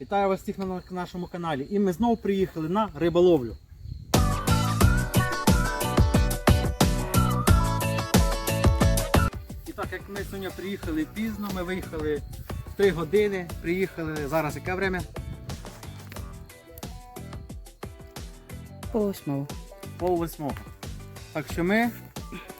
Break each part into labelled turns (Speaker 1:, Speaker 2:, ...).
Speaker 1: Вітаю вас всіх на нашому каналі. І ми знову приїхали на риболовлю. І так, як ми сьогодні приїхали пізно, ми виїхали в 3 години, приїхали зараз яке время?
Speaker 2: По восьмого.
Speaker 1: Пол восьмого. Так що ми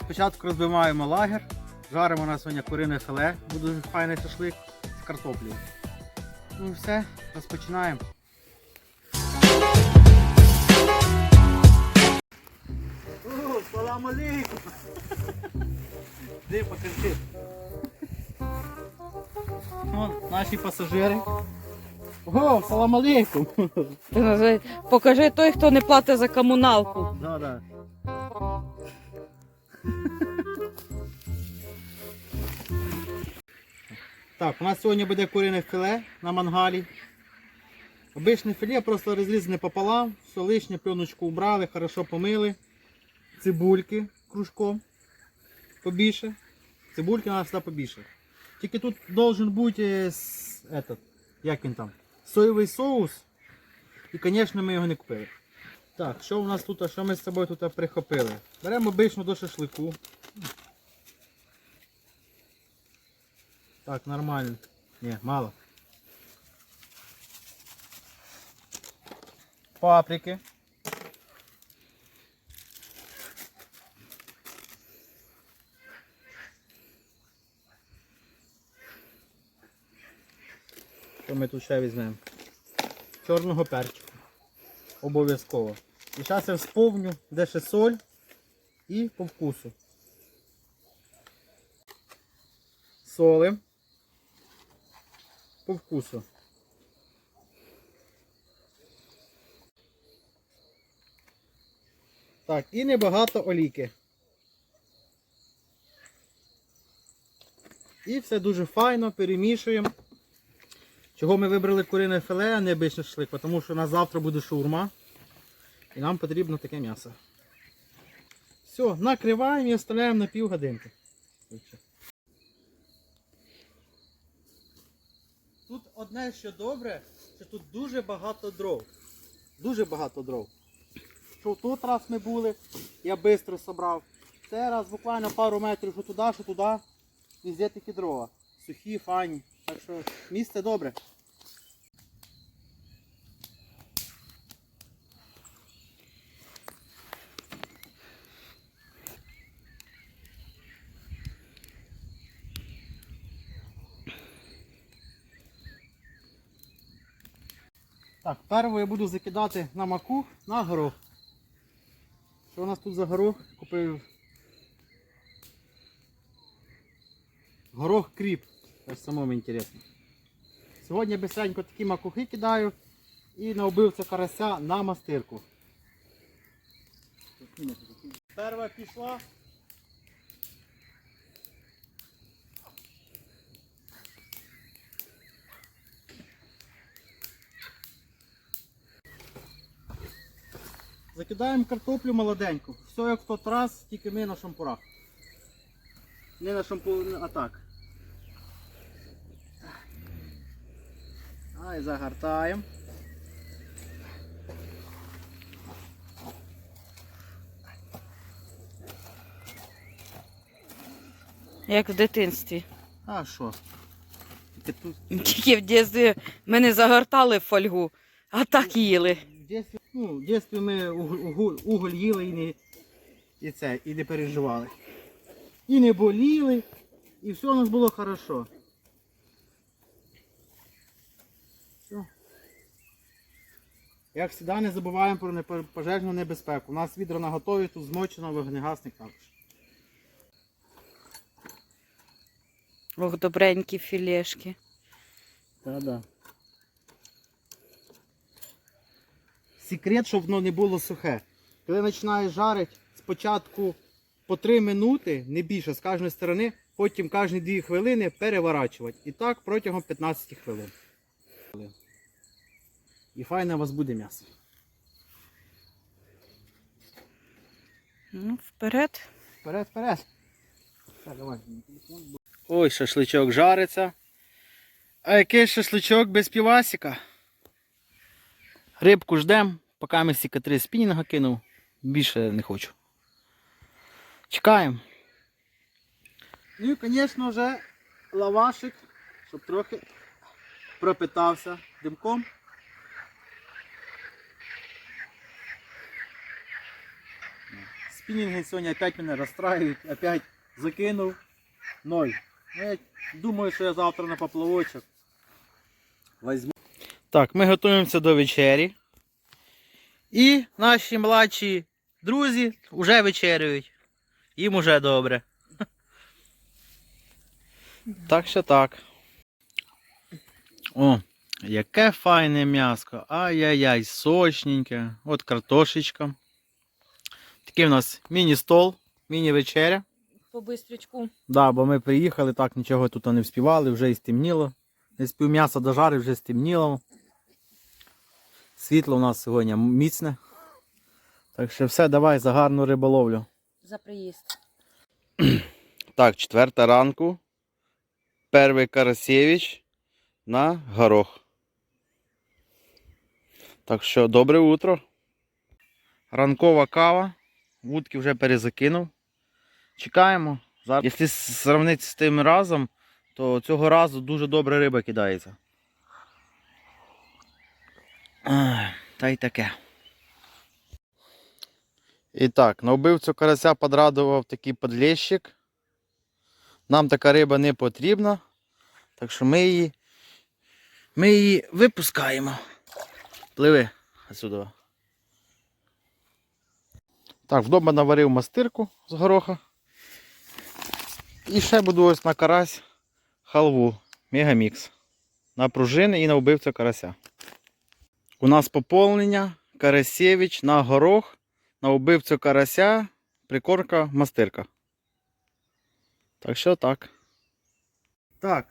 Speaker 1: спочатку розбиваємо лагер, жаримо на сьогодні курине філе, буде дуже файний шашлик з картоплею. Ну і все, розпочинаємо. О, салам алейкум! Де покажи. Вон наші пасажири. О, салам алейкум!
Speaker 2: Покажи той, хто не платить за комуналку.
Speaker 1: Да, да. Так, у нас сьогодні буде курине філе на мангалі. Обичне філе просто розрізане пополам, все лишнє, пленочку убрали, хорошо помили. Цибульки кружком побільше. Цибульки треба сюди побільше. Тільки тут должен бути этот, як він там, соєвий соус. І, звісно, ми його не купили. Так, що у нас тут, що ми з собою тут прихопили? Беремо обично до шашлику. Так, нормально. Ні, мало. Паприки. Що ми тут ще візьмемо? Чорного перчику. Обов'язково. І зараз я сповню, де ще соль і по вкусу. Солим. По вкусу. Так, і небагато олійки. І все дуже файно перемішуємо. Чого ми вибрали курине філе, а не обичний шашлик? Тому що у нас завтра буде шаурма. І нам потрібно таке м'ясо. Все, накриваємо і оставляємо на пів годинки. Тут що добре, що тут дуже багато дров. Дуже багато дров. Що тут раз ми були, я швидко зібрав. Це раз буквально пару метрів, що туди, що туди. Везде такі дрова. Сухі, файні. Так що місце добре. Так, перво я буду закидати на маку на горох. Що у нас тут за горох? Купив горох кріп. Це самому інтересно. Сьогодні бистренько такі макухи кидаю і на убивця карася на мастирку. Перва пішла. Закидаємо картоплю молоденьку. Все як в тот раз, тільки ми на шампурах. Не на шампур, а так. А, і загортаємо.
Speaker 2: Як в дитинстві.
Speaker 1: А що? Тільки
Speaker 2: в дитинстві мене загортали в фольгу, а так їли.
Speaker 1: в дитинстві, ну, в дитинстві ми уг- угу- уголь їли і не, і це, і не переживали. І не боліли, і все у нас було хорошо. Все. Як завжди, не забуваємо про пожежну небезпеку. У нас відро на готові, тут змочено вогнегасник також.
Speaker 2: Ох, добренькі філешки.
Speaker 1: Да-да. Секрет, щоб воно не було сухе. Коли починаєш жарити, спочатку по 3 минути, не більше з кожної сторони, потім кожні 2 хвилини переворачувати. І так протягом 15 хвилин. І файне у вас буде м'ясо.
Speaker 2: Ну, вперед.
Speaker 1: Вперед, вперед. Так, давай. Ой, шашличок жариться. А який шашличок без півасика? Рибку ждем, поки ми сіка три спінінга кинув, більше не хочу. Чекаємо. Ну і, звісно, вже лавашик, щоб трохи пропитався димком. Спінінги сьогодні опять мене розстраюють, опять закинув ноль. Ну, я думаю, що я завтра на поплавочок возьму. Так, ми готуємося до вечері. І наші младші друзі вже вечерюють. Їм уже добре. Так що так. О, яке файне м'яско. Ай-яй-яй, сочненьке. От картошечка. Такий у нас міні-стол, міні-вечеря.
Speaker 2: По бистрючку.
Speaker 1: Да, бо ми приїхали, так нічого тут не вспівали, вже і стемніло. Не спів м'ясо дожари, вже стемніло. Світло у нас сьогодні міцне. Так що все, давай за гарну риболовлю.
Speaker 2: За приїзд.
Speaker 1: Так, четверта ранку. Перший Карасєвич на горох. Так що добре утро. Ранкова кава. Вудки вже перезакинув. Чекаємо. Зараз, якщо сравнити з тим разом, то цього разу дуже добре риба кидається. Та й таке. І так, на вбивцю карася подрадував такий подлещик. Нам така риба не потрібна. Так що ми її, ми її випускаємо. Пливи отсюда. Так, вдома наварив мастирку з гороха. І ще буду ось на карась халву. Мегамікс. На пружини і на вбивцю карася. У нас поповнення Карасєвич на горох, на вбивцю карася, прикорка, мастирка. Так що так. Так,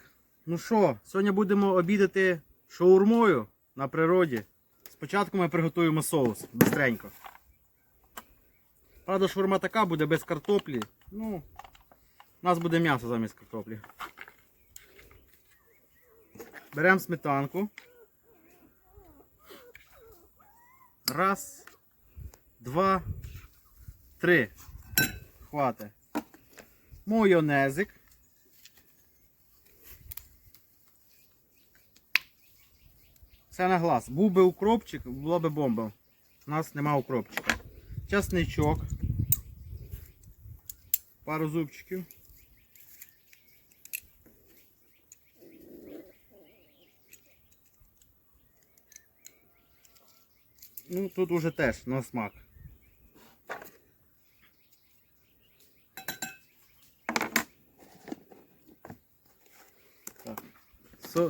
Speaker 1: ну що, сьогодні будемо обідати шаурмою на природі. Спочатку ми приготуємо соус бистренько. Правда, шаурма така буде без картоплі. Ну, у нас буде м'ясо замість картоплі. Беремо сметанку. Раз, два, три. Хватить. Майонезик. Все на глаз. Був би укропчик, була би бомба. У нас нема укропчика. Часничок. Пару зубчиків. Ну, тут уже теж на смак.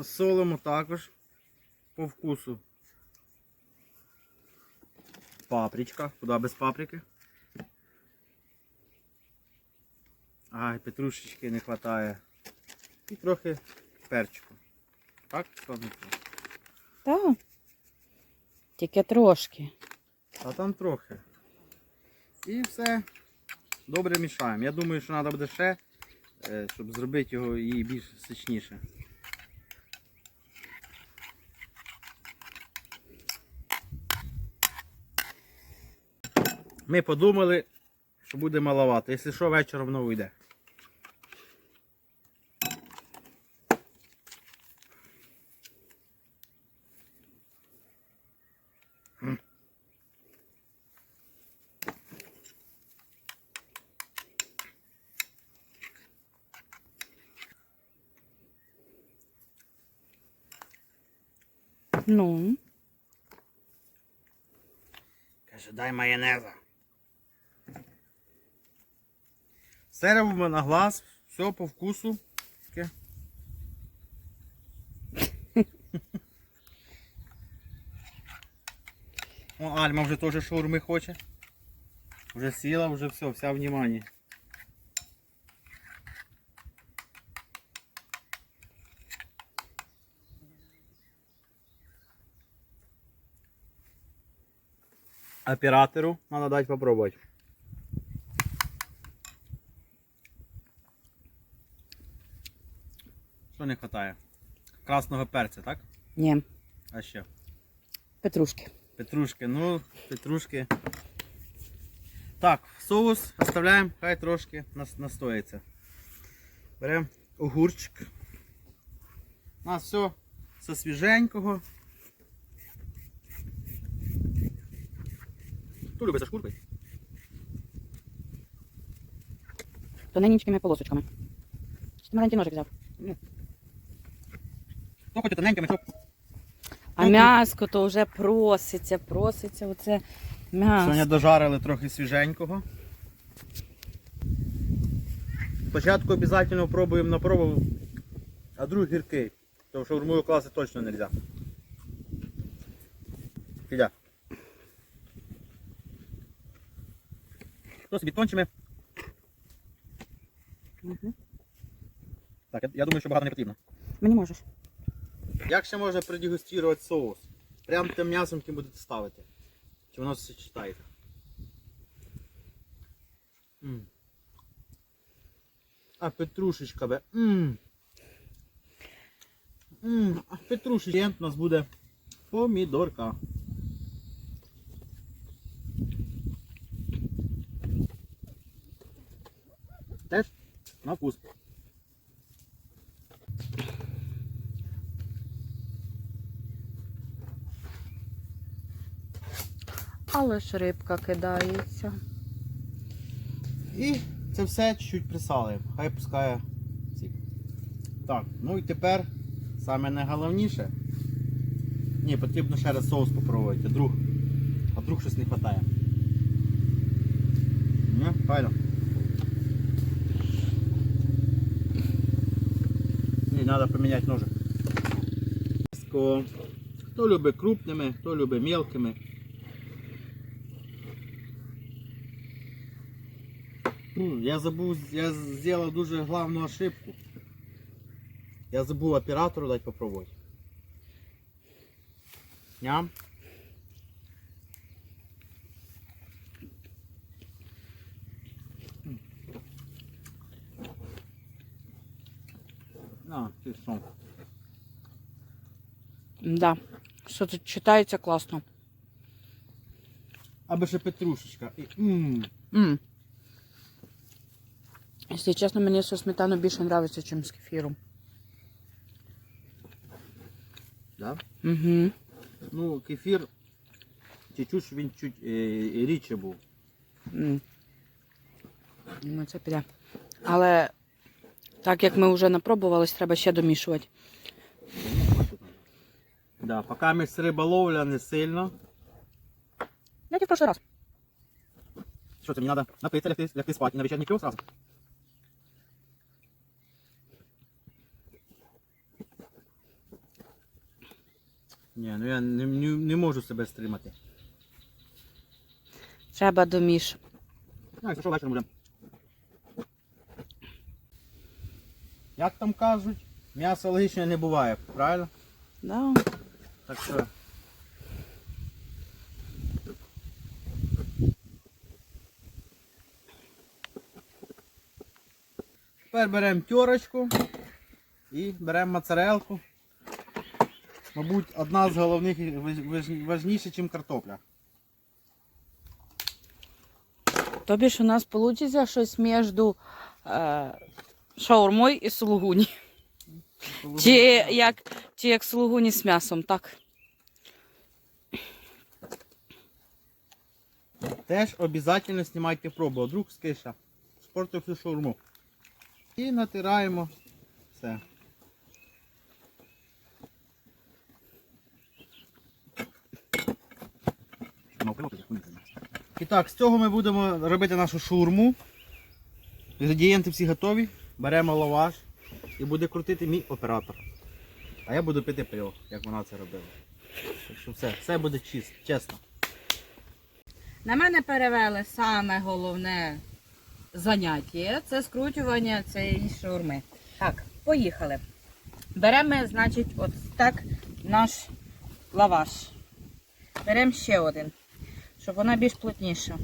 Speaker 1: Солимо також по вкусу. Папричка. Куди без паприки? Ай, петрушечки не вистачає. І трохи перчику. Так, складно.
Speaker 2: Так. Тільки трошки.
Speaker 1: А там трохи. І все. Добре мішаємо. Я думаю, що треба буде ще, е, щоб зробити його і більш сочніше. Ми подумали, що буде маловато. Якщо що, вечором воно вийде.
Speaker 2: Ну.
Speaker 1: Каже, дай майонеза. Все робимо на глаз, все по вкусу. Таке. О, Альма вже теж шаурми хоче. Вже сіла, вже все, вся внимание. Оператору надо дать попробовать. Що не вистачає? Красного перця, так?
Speaker 2: Ні.
Speaker 1: А ще?
Speaker 2: Петрушки.
Speaker 1: Петрушки, ну, петрушки. Так, соус оставляємо, хай трошки нас- настоїться. Беремо огурчик. У нас все со свіженького. Хто любить за шкуркою?
Speaker 2: Тоненькими полосочками. Ти маленький ножик взяв?
Speaker 1: Хто хоче тоненькими, щоб
Speaker 2: А
Speaker 1: Ну,
Speaker 2: м'яско то вже проситься, проситься оце м'ясо.
Speaker 1: Сьогодні дожарили трохи свіженького. Спочатку обов'язково пробуємо на пробу, а другий гіркий. Тому що шаурмою класти точно не можна. Філя. Що собі тончими?
Speaker 2: Мгм.
Speaker 1: Так, я, я думаю, що багато не потрібно.
Speaker 2: Мені можеш.
Speaker 1: Як ще можна продегустувати соус? Прям тим м'ясом, яким будете ставити. Чи воно все читаєте? М. А петрушечка бе. М. М. А петрушечка у нас буде помідорка. Теж на вкус.
Speaker 2: Але ж рибка кидається.
Speaker 1: І це все чуть-чуть присалуємо. Хай пускає сік. Так, ну і тепер саме найголовніше. Ні, потрібно ще раз соус попробувати, а друг, а друг щось не вистачає. Ні, правильно. Ні, надо поменять ножик. Хто любить крупними, хто любить мелкими. Ну, я забув, я зробив дуже главную ошибку. Я забув оператору дати попробувати. Ням. На, ти що?
Speaker 2: Да. Що тут читається класно.
Speaker 1: Аби ще петрушечка. І, м,
Speaker 2: М. Якщо чесно, мені со сметану більше подобається, ніж з кефіром.
Speaker 1: Да?
Speaker 2: Угу.
Speaker 1: Ну, кефір чуть-чуть, щоб він чуть е, рідше був.
Speaker 2: М. Ну, це піде. Але так як ми вже напробувались, треба ще домішувати.
Speaker 1: Да, поки ми риболовля не сильно.
Speaker 2: Як і в прошлый раз.
Speaker 1: Що це мені треба напитися, лягти, лягти спати і на вечірній кльов сразу? Ні, ну я не, не, не можу себе стримати.
Speaker 2: Треба доміш.
Speaker 1: Ну, якщо що, вечором будемо. Як там кажуть, м'ясо логічне не буває, правильно?
Speaker 2: Да.
Speaker 1: Так що. Тепер беремо терочку і беремо моцарелку. Мабуть, одна з головних важніше, ніж картопля.
Speaker 2: Тобі ж у нас вийде щось між е, шаурмою і сулугуні. Чи як, чи як сулугуні з м'ясом, так?
Speaker 1: Теж обов'язково знімайте пробу, а вдруг скиша. Спортив всю шаурму. І натираємо все. І так, з цього ми будемо робити нашу шаурму. Інгредієнти всі готові. Беремо лаваш і буде крутити мій оператор. А я буду пити пиво, як вона це робила. Так що все, все буде чист, чесно.
Speaker 2: На мене перевели саме головне заняття це скручування цієї шаурми. Так, поїхали. Беремо, значить, от так наш лаваш. Беремо ще один, щоб вона більш плотніша.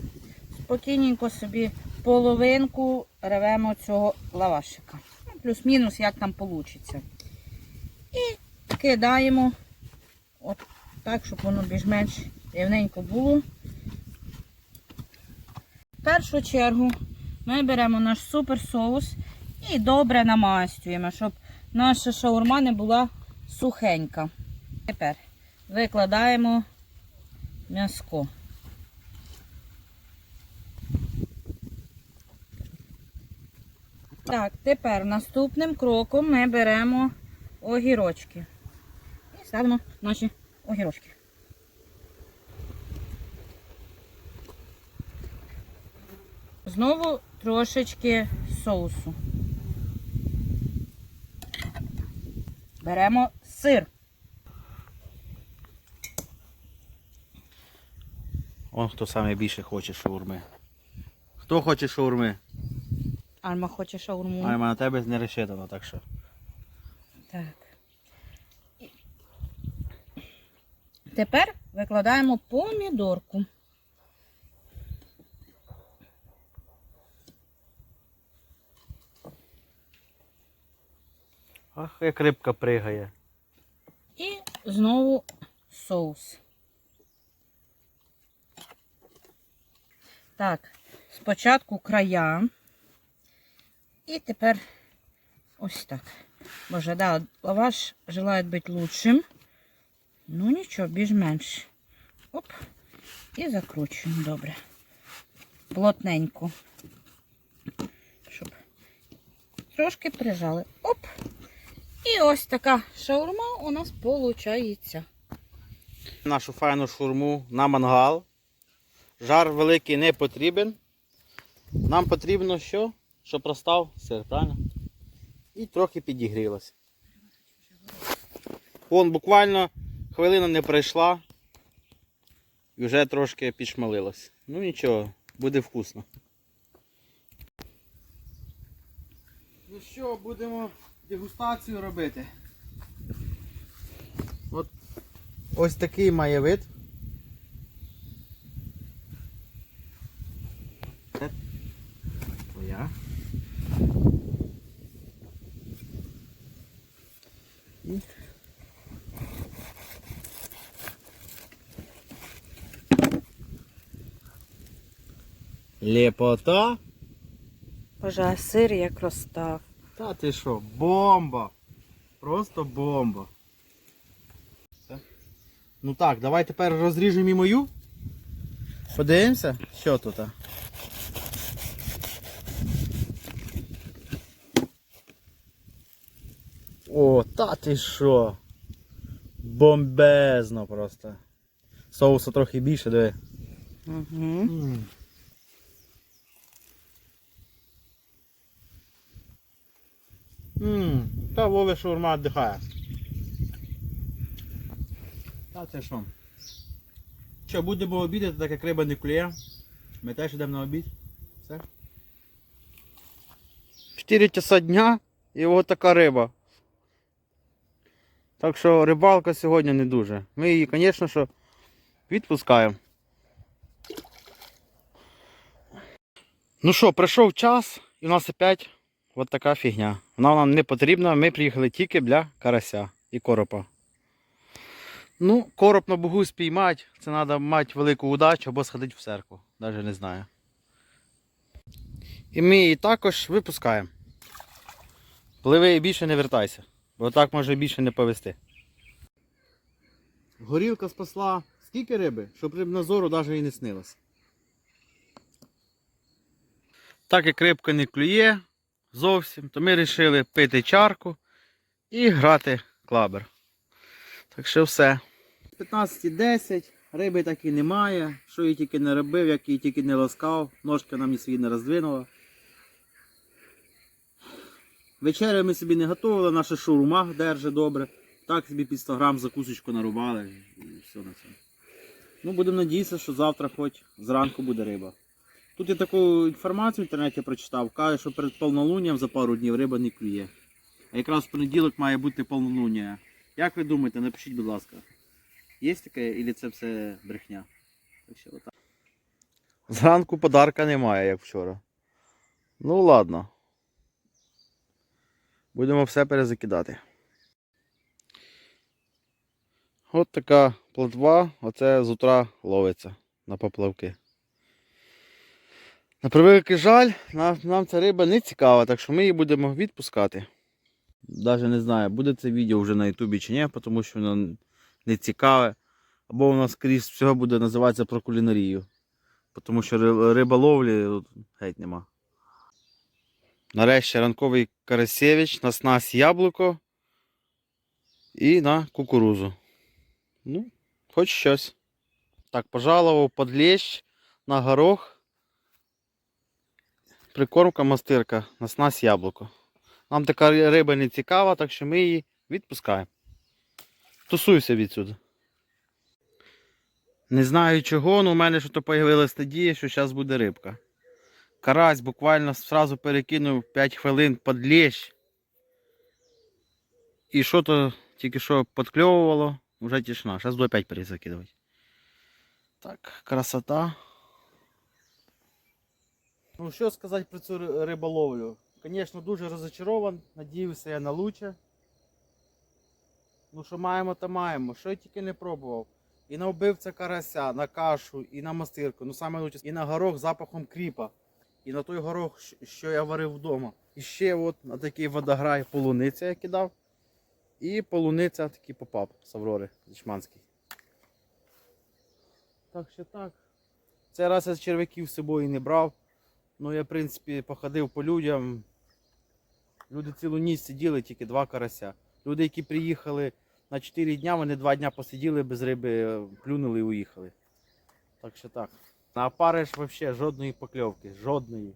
Speaker 2: Спокійненько собі половинку ревемо цього лавашика. Ну, Плюс-мінус, як там вийде. І кидаємо от так, щоб воно більш-менш рівненько було. В першу чергу ми беремо наш супер соус і добре намастюємо, щоб наша шаурма не була сухенька. Тепер викладаємо м'яско. Так, тепер наступним кроком ми беремо огірочки. І ставимо наші огірочки. Знову трошечки соусу. Беремо сир.
Speaker 1: Он хто саме більше хоче шаурми. Хто хоче шаурми?
Speaker 2: Альма хоче шаурму.
Speaker 1: Альма на тебе не розчитано, так що.
Speaker 2: Так. Тепер викладаємо помідорку.
Speaker 1: Ах, як рибка пригає.
Speaker 2: І знову соус. Так, спочатку края. І тепер ось так. Боже, да, лаваш желає бути лучшим. Ну нічого, більш-менш. Оп. І закручуємо добре. Плотненько. Щоб трошки прижали. Оп. І ось така шаурма у нас виходить.
Speaker 1: Нашу файну шаурму на мангал. Жар великий не потрібен. Нам потрібно що? Щоб простав сир, правильно? І трохи підігрілося. Вон буквально хвилина не пройшла. І вже трошки підшмалилось. Ну нічого, буде вкусно. Ну що, будемо дегустацію робити. От ось такий має вид. Твоя. Лепота.
Speaker 2: Боже, а сир як розстав.
Speaker 1: Та ти що, бомба! Просто бомба. Все. Ну так, давай тепер розріжемо і мою. Подивимося, що тут. О, та ти що? Бомбезно просто. Соусу трохи більше, диви.
Speaker 2: Угу.
Speaker 1: Ммм, та Вове шаурма віддихає. Та це що? Що, будемо обідати, так як риба не клює. Ми теж йдемо на обід. Все. 4 часа дня і от така риба. Так що рибалка сьогодні не дуже. Ми її, звісно, що відпускаємо. Ну що, прийшов час і у нас опять От така фігня. Вона нам не потрібна, ми приїхали тільки для карася і коропа. Ну, короб на богу спіймати, це треба мати велику удачу або сходити в церкву. Навіть не знаю. І ми її також випускаємо. Пливи і більше не вертайся, бо так може більше не повести. Горілка спасла скільки риби, щоб рибнозору навіть і не снилось. Так як рибка не клює, зовсім, то ми вирішили пити чарку і грати клабер. Так що все. 15.10, риби так і немає. Що її тільки не робив, як її тільки не ласкав, ножки нам ні свої не роздвинула. Вечерю ми собі не готували, наша шаурма держить добре. Так собі під 100 грам закусочку нарубали і все на це. Ну, будемо надіятися, що завтра хоч зранку буде риба. Тут я таку інформацію в інтернеті прочитав, каже, що перед повнолунням за пару днів риба не клює. А якраз в понеділок має бути повнолуння. Як ви думаєте, напишіть, будь ласка, є таке, або це все брехня? Так що, отак. Зранку подарка немає, як вчора. Ну ладно. Будемо все перезакидати. От така плотва, оце з утра ловиться на поплавки. На превеликий жаль, нам, нам ця риба не цікава, так що ми її будемо відпускати. Навіть не знаю, буде це відео вже на Ютубі чи ні, тому що воно не цікаве. Або у нас скрізь всього буде називатися про кулінарію. Тому що ри- риболовлі геть нема. Нарешті ранковий карасевич, на снасть яблуко і на кукурузу. Ну, хоч щось. Так, пожалував подлещ на горох. Прикормка мастирка на снасть яблуко. Нам така риба не цікава, так що ми її відпускаємо. Тусуйся відсюди. Не знаю чого, але у мене що то появилась надія, що зараз буде рибка. Карась буквально сразу перекинув 5 хвилин під лещ. І що то тільки що підкльовувало, вже тишина. Зараз буду опять перезакидувати. Так, красота. Ну, що сказати про цю риболовлю? Звісно, дуже розочарован, надіявся я на лучше. Ну, що маємо, то маємо. Що я тільки не пробував. І на вбивця карася, на кашу, і на мастирку. Ну саме лучше, і на горох з запахом кріпа. І на той горох, що я варив вдома. І ще от на такий водограй полуниця я кидав. І полуниця такий попав з Аврори. Так що так. Цей раз я черв'яків з собою не брав. Ну я, в принципі, походив по людям. Люди цілу ніч сиділи, тільки два карася. Люди, які приїхали на 4 дня, вони 2 дня посиділи без риби, е, плюнули і уїхали. Так що так. На опариш взагалі жодної покльовки, жодної.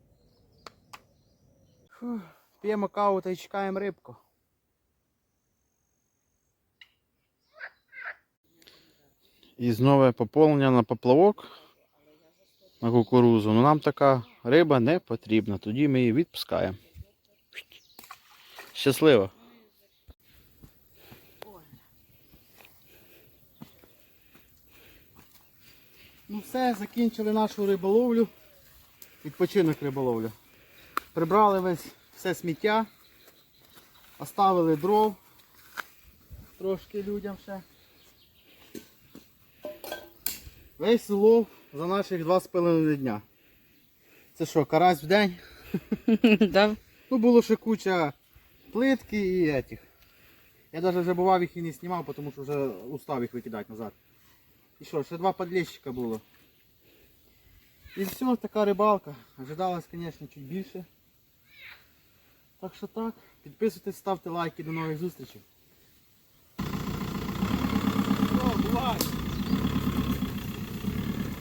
Speaker 1: Фух, П'ємо каву та й чекаємо рибку. І знову поповнення на поплавок на кукурузу. Ну нам така риба не потрібна, тоді ми її відпускаємо. Щасливо! Ну все, закінчили нашу риболовлю. Відпочинок риболовлю. Прибрали весь все сміття. Оставили дров. Трошки людям ще. Весь улов за наших два з половиною дня. Це що, карась в день?
Speaker 2: да.
Speaker 1: Ну було ще куча плитки і этих. Я навіть вже бував їх і не знімав, тому що вже устав їх викидати назад. І що, ще два подлещика було. І все, така рибалка. Ожидалось, звісно, чуть більше. Так що так. Підписуйтесь, ставте лайки, до нових зустрічей. Все, бувай!